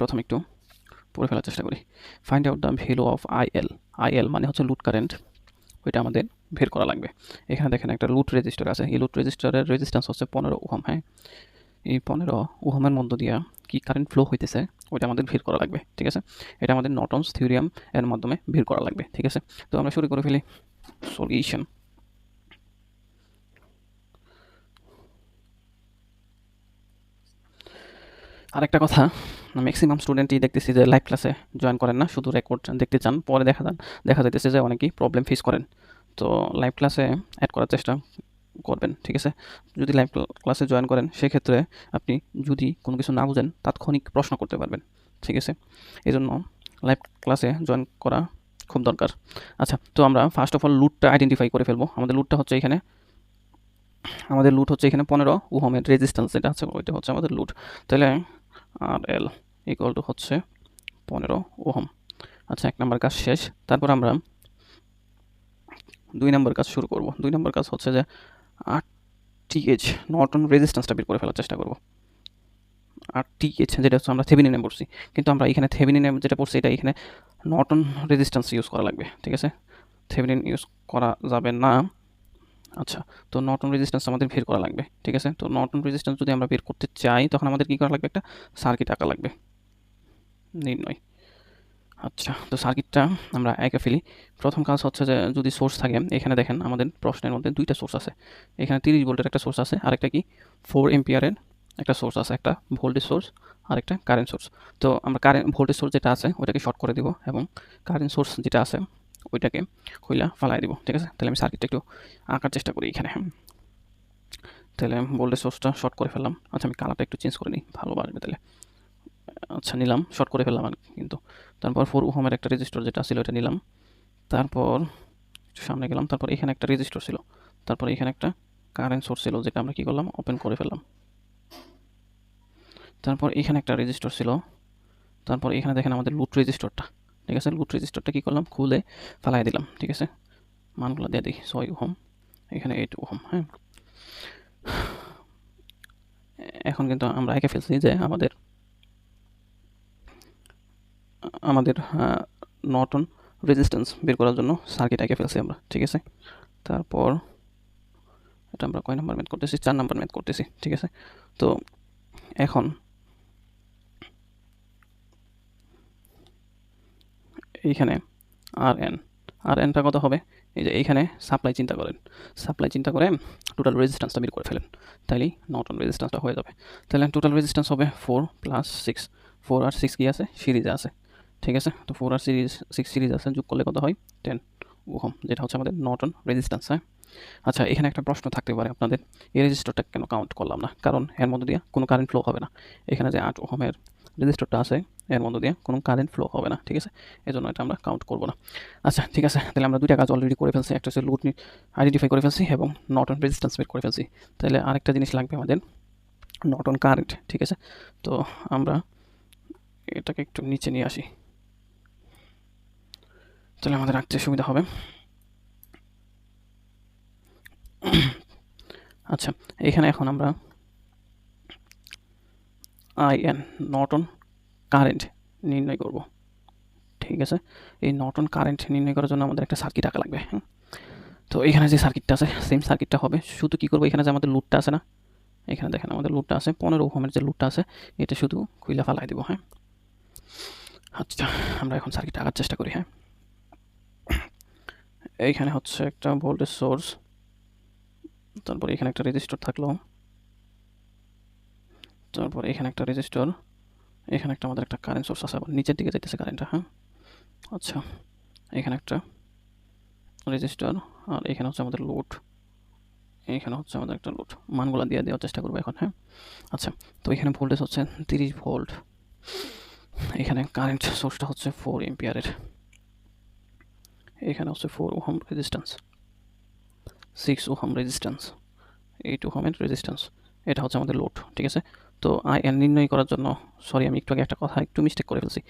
প্রথমে একটু পড়ে ফেলার চেষ্টা করি। Find out the value of I L I L মানে হচ্ছে লুট কারেন্ট ওইটা আমাদের বের করা লাগবে। এখানে দেখেন একটা লুট রেজিস্টার আছে। এই লুট রেজিস্টারের রেজিস্ট্যান্স হচ্ছে পনেরো ওহম হ্যাঁ? এই পনেরো ওহমের মধ্য দিয়ে কি কারেন্ট ফ্লো হইতেছে, ওইটা আমাদের ভিড় করা লাগবে, ঠিক আছে? এটা আমাদের নটনস থিওরিয়াম এর মাধ্যমে ভিড় করা লাগবে, ঠিক আছে? তো আমরা শুরু করে ফেলি। সলিউশন আরেকটা কথা। ম্যাক্সিমাম স্টুডেন্টই দেখতেছি যে লাইভ ক্লাসে জয়েন করেন না, শুধু রেকর্ড দেখতে চান, পরে দেখা যান, দেখা যাইতেছে যে অনেকেই প্রবলেম ফেস করেন। তো লাইভ ক্লাসে অ্যাড করার চেষ্টা করবেন, ঠিক আছে? যদি লাইভ ক্লাসে জয়েন করেন, সেক্ষেত্রে আপনি যদি কোনো কিছু না বুঝেন, তাৎক্ষণিক প্রশ্ন করতে পারবেন, ঠিক আছে? এই জন্য লাইভ ক্লাসে জয়েন করা খুব দরকার। আচ্ছা তো আমরা ফার্স্ট অফ অল লুটটা আইডেন্টিফাই করে ফেলব। আমাদের লুটটা হচ্ছে এখানে। আমাদের লুট হচ্ছে এখানে পনেরো, উহমের রেজিস্ট্যান্স যেটা আছে, ওইটা হচ্ছে আমাদের লুট তাহলে আর এল ইকুয়াল টু হচ্ছে পনেরো ওহম। আচ্ছা এক নম্বর কাজ শেষ। তারপর আমরা দুই নম্বর কাজ শুরু করব। দুই নম্বর কাজ হচ্ছে যে আট টিএইচ নর্টন রেজিস্ট্যান্সটা বের করে ফেলার চেষ্টা করব। আর টিএইচ যেটা হচ্ছে আমরা থেভিনিনে পড়ছি। কিন্তু আমরা এখানে থেভিনিনে যেটা পড়ছি, এটা এখানে নর্টন রেজিস্ট্যান্স ইউজ করা লাগবে, ঠিক আছে? থেভিনিন ইউজ করা যাবে না। আচ্ছা তো নর্টন রেজিস্ট্যান্স আমাদের বের করা লাগবে, ঠিক আছে? তো নর্টন রেজিস্ট্যান্স যদি আমরা বের করতে চাই, তখন আমাদের কী করা লাগবে? একটা সার্কিট আঁকা লাগবে। নির্ণয়। আচ্ছা তো সার্কিটটা আমরা এঁকে ফেলি। প্রথম কাজ হচ্ছে যে, যদি সোর্স থাকে, এখানে দেখেন আমাদের প্রশ্নের মধ্যে দুইটা সোর্স আছে। এখানে তিরিশ ভোল্টের একটা সোর্স আছে, আরেকটা কি? ফোর এম্পিয়ারের একটা সোর্স আছে, একটা ভোল্টেজ সোর্স আর একটা কারেন্ট সোর্স তো আমরা কারেন্ট ভোল্টেজ সোর্স যেটা আছে, ওইটাকে শর্ট করে দিব এবং কারেন্ট সোর্স যেটা আছে, ওইটাকে কইলা ফালাই দিব, ঠিক আছে? তাহলে আমি সার্কিটটা একটু আঁকার চেষ্টা করি এখানে। তাহলে ভোল্টেজ সোর্সটা শর্ট করে ফেললাম। আচ্ছা আমি কালারটা একটু চেঞ্জ করে নিই, ভালো বাসবে তাহলে। আচ্ছা নিলাম। শর্ট করে ফেললাম আর কিন্তু। তারপর ফোর ওহমের একটা রেজিস্টার যেটা ছিল, এটা নিলাম। তারপর সামনে গেলাম, তারপর এখানে একটা রেজিস্টার ছিল। তারপর এখানে একটা কারেন্ট সোর্স ছিল, যেটা আমরা কী করলাম? ওপেন করে ফেললাম। তারপর এখানে একটা রেজিস্টার ছিল। তারপর এখানে দেখেন আমাদের লুট রেজিস্টারটা ঠিক আছে? লুট রেজিস্টারটা কী করলাম? খুলে ফালাই দিলাম। ঠিক আছে? মানগুলো দিয়ে দিই। ছয় ওহম এখানে এইট ওহম হ্যাঁ? এখন কিন্তু আমরা একে ফেলছি যে আমাদের আমাদের নটন রেজিস্ট্যান্স বের করার জন্য সার্কিট এঁকে ফেলছি আমরা, ঠিক আছে? তারপর এটা আমরা কয় নাম্বার ম্যাথ করতেছি? চার নাম্বার ম্যাথ করতেছি, ঠিক আছে? তো এখন এইখানে আর এন আর এনটা কত হবে? এই যে এইখানে সাপ্লাই চিন্তা করেন। সাপ্লাই চিন্তা করে টোটাল রেজিস্ট্যান্সটা বের করে ফেলেন। তাইলেই নটন রেজিস্ট্যান্সটা হয়ে যাবে। তাহলে টোটাল রেজিস্ট্যান্স হবে ফোর প্লাস সিক্স ফোর আর সিক্স কী আছে? সিরিজে আছে। ঠিক আছে? তো ফোর আর সিরিজ সিক্স সিরিজ আছে, যোগ করলে কত হয়? টেন ওহম যেটা হচ্ছে আমাদের নটন রেজিস্ট্যান্স হ্যাঁ? আচ্ছা এখানে একটা প্রশ্ন থাকতে পারে আপনাদের। এই রেজিস্টারটা কেন কাউন্ট করলাম না? কারণ এর মধ্যে দিয়ে কোনো কারেন্ট ফ্লো হবে না। এখানে যে আট ওহমের রেজিস্টারটা আছে, এর মধ্যে দিয়ে কোনো কারেন্ট ফ্লো হবে না, ঠিক আছে? এই জন্য এটা আমরা কাউন্ট করব না। আচ্ছা ঠিক আছে, তাহলে আমরা দুইটা কাজ অলরেডি করে ফেলছি। একটা হচ্ছে লুট আইডেন্টিফাই করে ফেলছি এবং নটন রেজিস্ট্যান্স বের করে ফেলছি। তাহলে আরেকটা জিনিস লাগবে আমাদের। নটন কারেন্ট ঠিক আছে? তো আমরা এটাকে একটু নিচে নিয়ে আসি। তাহলে আমাদের রাখতে সুবিধা হবে। আচ্ছা এখানে এখন আমরা আই এন নটন কারেন্ট নির্ণয় করব। ঠিক আছে? এই নটন কারেন্ট নির্ণয় করার জন্য আমাদের একটা সার্কিট আঁকা লাগবে হ্যাঁ তো এখানে যে সার্কিটটা আছে সেম সার্কিটটা হবে। শুধু কী করব? এখানে যে আমাদের লুটটা আছে না? এখানে দেখেন আমাদের লুটটা আছে। পনেরো ওহমের যে লুটটা আছে, এটা শুধু খুইলা ফালাই দেবো হ্যাঁ? আচ্ছা আমরা এখন সার্কিট আঁকার চেষ্টা করি হ্যাঁ? এইখানে হচ্ছে একটা ভোল্টেজ সোর্স তারপর এখানে একটা রেজিস্টার থাকল। তারপর এখানে একটা রেজিস্টার এখানে একটা আমাদের একটা কারেন্ট সোর্স আছে, আবার নিচের দিকে যাইতেছে কারেন্টটা হ্যাঁ? আচ্ছা এখানে একটা রেজিস্টার আর এখানে হচ্ছে আমাদের লোড এখানে হচ্ছে আমাদের একটা লোড মানগুলো দিয়ে দেওয়ার চেষ্টা করব এখন হ্যাঁ? আচ্ছা তো এখানে ভোল্টেজ হচ্ছে তিরিশ ভোল্ট এখানে কারেন্ট সোর্সটা হচ্ছে ফোর এম্পিয়ারের এখানে হচ্ছে four ohm resistance six ohm resistance eight ওহমের রেজিস্ট্যান্স এটা হচ্ছে আমাদের লোড ঠিক আছে? তো আই এন নির্ণয় করার জন্য সরি আমি একটু আগে একটা কথা, একটু মিস্টেক করে ফেলছি।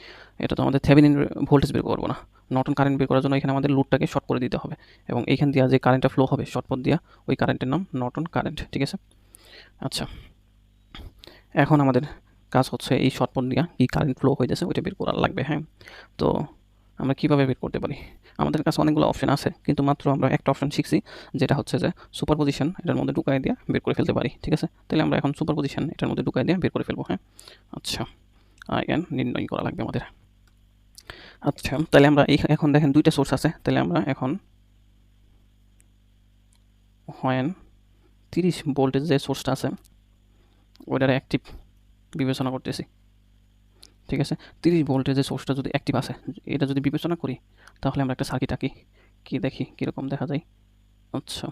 এটা তো আমাদের থেভিনিন ভোল্টেজ বের করব না। নটন কারেন্ট বের করার জন্য এখানে আমাদের লোডটাকে শর্ট করে দিতে হবে। এবং এইখান দিয়ে যে কারেন্টটা ফ্লো হবে শর্ট পথ দিয়া, ওই কারেন্টের নাম নটন কারেন্ট ঠিক আছে? আচ্ছা এখন আমাদের কাজ হচ্ছে এই শর্টপট দিয়া কি কারেন্ট ফ্লো হইতেছে, ওইটা বের করার লাগবে হ্যাঁ? তো আমরা কীভাবে বের করতে পারি? আমাদের কাছে অনেকগুলো অপশন আছে, কিন্তু মাত্র আমরা একটা অপশন শিখছি, যেটা হচ্ছে যে সুপার পজিশন এটার মধ্যে ঢুকাই দিয়ে বের করে ফেলতে পারি, ঠিক আছে? তাহলে আমরা এখন সুপার পজিশন এটার মধ্যে ঢুকাই দিয়ে বের করে ফেলব হ্যাঁ? আচ্ছা আইএন নির্ণয় করা লাগবে আমাদের। আচ্ছা তাহলে আমরা এখন দেখেন দুইটা সোর্স আছে, তাহলে আমরা এখন হয় তিরিশ ভোল্টেজ যে সোর্সটা আছে, ওইটার অ্যাক্টিভ বিবেচনা করতেছি। ঠিক আছে? তিরিশ ভোল্টেজের সোর্সটা যদি অ্যাক্টিভ আছে, এটা যদি বিবেচনা করি, তাহলে আমরা একটা সার্কিট আঁকি। কী দেখি, কীরকম দেখা যায়? আচ্ছা।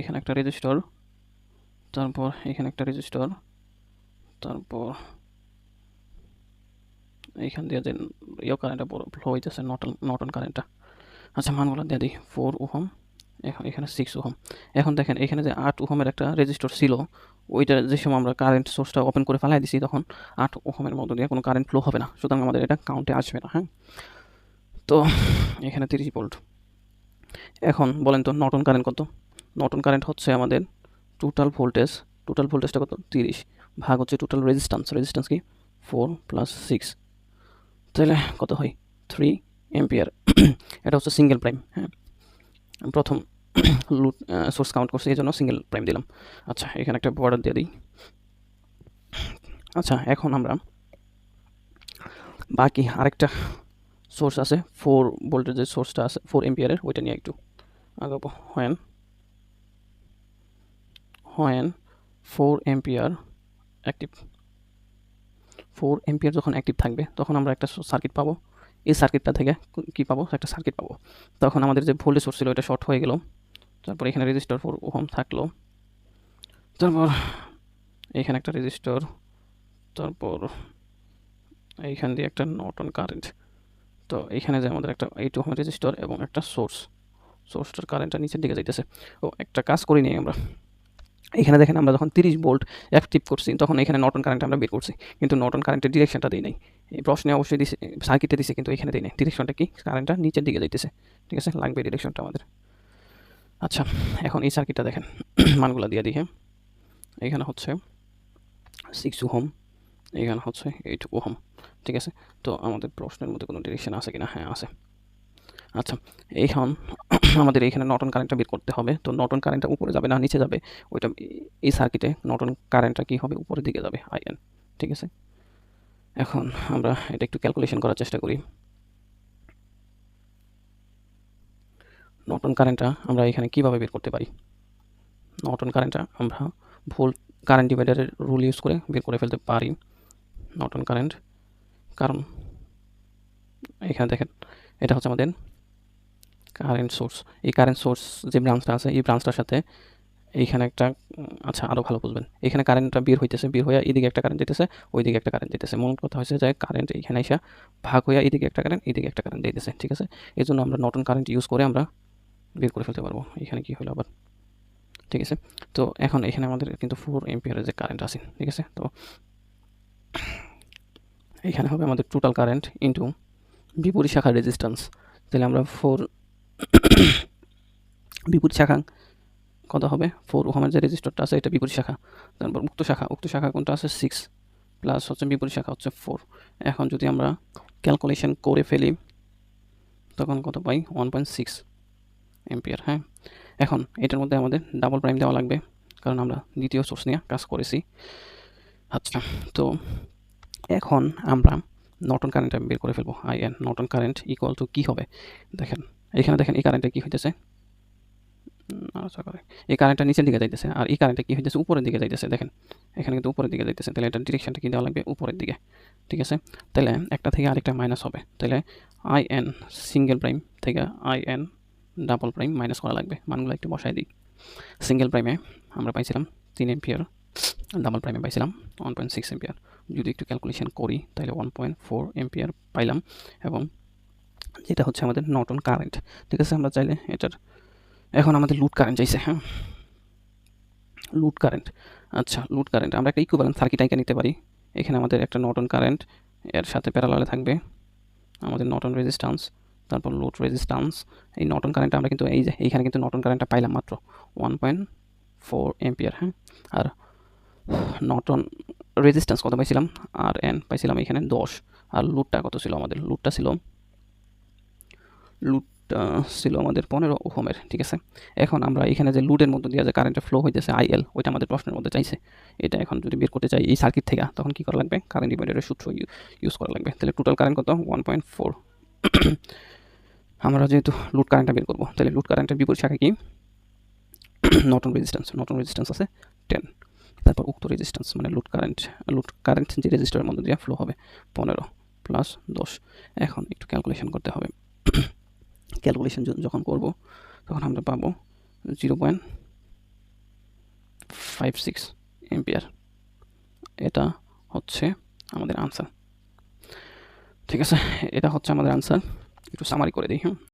এখানে একটা রেজিস্টর তারপর এখানে একটা রেজিস্টর তারপর এইখান দিয়ে যে ইয়ে কারেন্টটা ফ্লো হইতেছে নটন নটন কারেন্টটা আচ্ছা মানগুলো দিয়ে দিই ফোর ওহম। এখন এখানে সিক্স ওহম। এখন দেখেন, এখানে যে আট ওহমের একটা রেজিস্টর ছিল ওইটা যে সময় আমরা কারেন্ট সোর্সটা ওপেন করে ফেলাই দিছি, তখন আট ওহমের মধ্যে দিয়ে কোনো কারেন্ট ফ্লো হবে না। সুতরাং আমাদের এটা কাউন্টে আসবে না হ্যাঁ? তো এখানে তিরিশ ভোল্ট এখন বলেন তো নটন কারেন্ট কত? নটন কারেন্ট হচ্ছে আমাদের টোটাল ভোল্টেজ টোটাল ভোল্টেজটা কত? তিরিশ। ভাগ হচ্ছে টোটাল রেজিস্ট্যান্স রেজিস্ট্যান্স কি? ফোর প্লাস সিক্স তাহলে কত হয়? থ্রি এম্পিয়ার এটা হচ্ছে সিঙ্গেল প্রাইম হ্যাঁ? প্রথম লুট সোর্স কাউন্ট করছি, এই জন্য সিঙ্গেল প্রাইম দিলাম। আচ্ছা এখানে একটা বর্ডার দিয়ে দিই। আচ্ছা এখন আমরা বাকি আরেকটা সোর্স আছে ফোর ভোল্টের যে সোর্সটা আছে ফোর এম্পিয়ারের ওইটা নিয়ে একটু আগাবো। When? When four ampere active four ampere যখন অ্যাক্টিভ থাকবে, তখন আমরা একটা সার্কিট পাবো। এই সার্কিটটা থেকে কী পাবো? একটা সার্কিট পাবো। তখন আমাদের যে ভোল্টেজ সোর্স ছিল, এটা শর্ট হয়ে গেল। তারপর এখানে রেজিস্টার ফোর ওহম থাকল। তারপর এইখানে একটা রেজিস্টার তারপর এইখান দিয়ে একটা নটন কারেন্ট তো এইখানে যে আমাদের একটা এইট ওহম রেজিস্টার এবং একটা সোর্স সোর্সটার কারেন্টটা নিচের দিকে যাইতেছে। ও, একটা কাজ করি নিই আমরা। এখানে দেখেন আমরা যখন তিরিশ ভোল্ট অ্যাক্টিভ করছি, তখন এখানে নটন কারেন্ট আমরা বের করছি। কিন্তু নটন কারেন্টের ডিরেকশনটা দিই নাই। এই প্রশ্নে অবশ্যই দিছে সার্কিটে দিছে, কিন্তু এখানে দিই নাই। ডিরেকশনটা কি? কারেন্টটা নিচের দিকে যাইতেছে। ঠিক আছে? লাগবে ডিরেকশনটা আমাদের। আচ্ছা এখন এই সার্কিটটা দেখেন। মানগুলো দিয়ে দিই হ্যাঁ? এখানে হচ্ছে সিক্স ওহম, এখানে হচ্ছে এইট ওহম। ঠিক আছে? তো আমাদের প্রশ্নের মধ্যে কোনো ডিরেকশন আছে কিনা? হ্যাঁ আছে। আচ্ছা এখন আমাদের এখানে নটন কারেন্টটা বের করতে হবে। তো নটন কারেন্টটা উপরে যাবে না, নিচে যাবে? ওইটা এই সার্কিটে নটন কারেন্টটা কী হবে? উপরের দিকে যাবে আইএন ঠিক আছে? এখন আমরা এটা একটু ক্যালকুলেশন করার চেষ্টা করি। নটন কারেন্টটা আমরা এখানে কীভাবে বের করতে পারি? নটন কারেন্টটা আমরা ভোল্ট কারেন্ট ডিভাইডারের রুল ইউজ করে বের করে ফেলতে পারি। নটন কারেন্ট, কারণ এখানে দেখেন, এটা হচ্ছে আমাদের কারেন্ট সোর্স এই কারেন্ট সোর্স যে ব্রাঞ্চটা আছে, এই ব্রাঞ্চটার সাথে এইখানে একটা আচ্ছা আরও ভালো বুঝবেন। এখানে কারেন্টটা বের হইতেছে, বের হয়ে এদিকে একটা কারেন্ট যেতেছে ওইদিকে একটা কারেন্ট যেতেছে মূল কথা হচ্ছে যে কারেন্ট এখানে এসে ভাগ হয়ে এদিকে একটা কারেন্ট এদিকে একটা কারেন্ট দিতেছে, ঠিক আছে? এই জন্য আমরা নতুন কারেন্ট ইউজ করে আমরা বের করে ফেলতে পারব। এখানে কি হলো আবার? ঠিক আছে? তো এখন এখানে আমাদের কিন্তু ফোর এম্পিয়ারের যে কারেন্ট আছে, ঠিক আছে? তো এখানে হবে আমাদের টোটাল কারেন্ট ইন্টু বিপরীত শাখার রেজিস্ট্যান্স তাহলে আমরা ফোর বিপরীত শাখা কত হবে? ফোর ওহামের যে রেজিস্টারটা আছে, এটা বিপরীত শাখা। তারপর উক্ত শাখা উক্ত শাখা কোনটা আছে? সিক্স প্লাস হচ্ছে বিপরীত শাখা হচ্ছে ফোর এখন যদি আমরা ক্যালকুলেশন করে ফেলি, তখন কত পাই? ওয়ান পয়েন্ট সিক্স এম্পিয়ার হ্যাঁ? এখন এটার মধ্যে আমাদের ডাবল প্রাইম দেওয়া লাগবে, কারণ আমরা দ্বিতীয় সোর্স নিয়ে কাজ করেছি। আচ্ছা তো এখন আমরা নটন কারেন্টটা বের করে ফেলব I N Norton current equal to কী হবে? দেখেন এখানে দেখেন, এই কারেন্টটা কী হইতেছে? করে। এই কারেন্টটা নিচের দিকে যাইতেছে, আর এই কারেন্টটা কী হইতেছে? উপরের দিকে যাইতেছে, দেখেন। এখানে কিন্তু উপরের দিকে যাইতেছে। তাহলে এটা ডিরেকশনটা কী দেওয়া লাগবে? উপরের দিকে। ঠিক আছে? তাহলে একটা থেকে আরেকটা মাইনাস হবে। তাহলে আই এন সিঙ্গেল প্রাইম থেকে I N double prime minus করা লাগবে। মানগুলো একটু বসাই দিই। সিঙ্গেল প্রাইমে আমরা পাইছিলাম তিন এম্পিয়ার ডাবল প্রাইমে পাইছিলাম ওয়ান পয়েন্ট সিক্স এম্পিয়ার যদি একটু ক্যালকুলেশন করি, তাহলে ওয়ান পয়েন্ট ফোর এম্পিয়ার পাইলাম এবং যেটা হচ্ছে আমাদের নটন কারেন্ট ঠিক আছে? আমরা চাইলে এটার, এখন আমাদের লুট কারেন্ট চাইছে হ্যাঁ? লুট কারেন্ট আচ্ছা লুট কারেন্ট আমরা একটা ইকুইভ্যালেন্ট সার্কিট আইকা নিতে পারি। এখানে আমাদের একটা নটন কারেন্ট এর সাথে প্যারালালে থাকবে আমাদের নটন রেজিস্ট্যান্স তারপর লোড রেজিস্ট্যান্স এই নটন কারেন্টটা আমরা কিন্তু, এই যে, এইখানে কিন্তু নটন কারেন্টটা পাইলাম মাত্র ওয়ান পয়েন্ট ফোর এম্পিয়ার হ্যাঁ? আর নটন রেজিস্ট্যান্স কত পাইছিলাম? আর এন পাইছিলাম এখানে দশ। আর লুটটা কত ছিল আমাদের? লুটটা ছিল লুটটা ছিল আমাদের পনেরো ওহমের, ঠিক আছে? এখন আমরা এখানে যে লুটের মধ্যে দিয়ে যে কারেন্টের ফ্লো হইতেছে আইএল ওইটা আমাদের প্রশ্নের মধ্যে চাইছে। এটা এখন যদি বের করতে চাই এই সার্কিট থেকে, তখন কী করা লাগবে? কারেন্ট ডিভাইডারের সূত্র ইউজ করা লাগবে। তাহলে টোটাল কারেন্ট কত? ওয়ান পয়েন্ট ফোর আমরা যেহেতু লুট কারেন্টটা বের করব, তাহলে লুট কারেন্টের বিপরীত শাখা কি? নটন রেজিস্ট্যান্স নটন রেজিস্ট্যান্স আছে টেন তারপর উক্ত রেজিস্ট্যান্স মানে লুট কারেন্ট লুট কারেন্ট যে রেজিস্টারের মধ্যে দিয়ে ফ্লো হবে পনেরো প্লাস দশ। এখন একটু ক্যালকুলেশন করতে হবে। ক্যালকুলেশন যখন করব, তখন আমরা পাবো zero point five six ampere এটা হচ্ছে আমাদের আনসার ঠিক আছে? এটা হচ্ছে আমাদের আনসার একটু সামারি করে দিই হ্যাঁ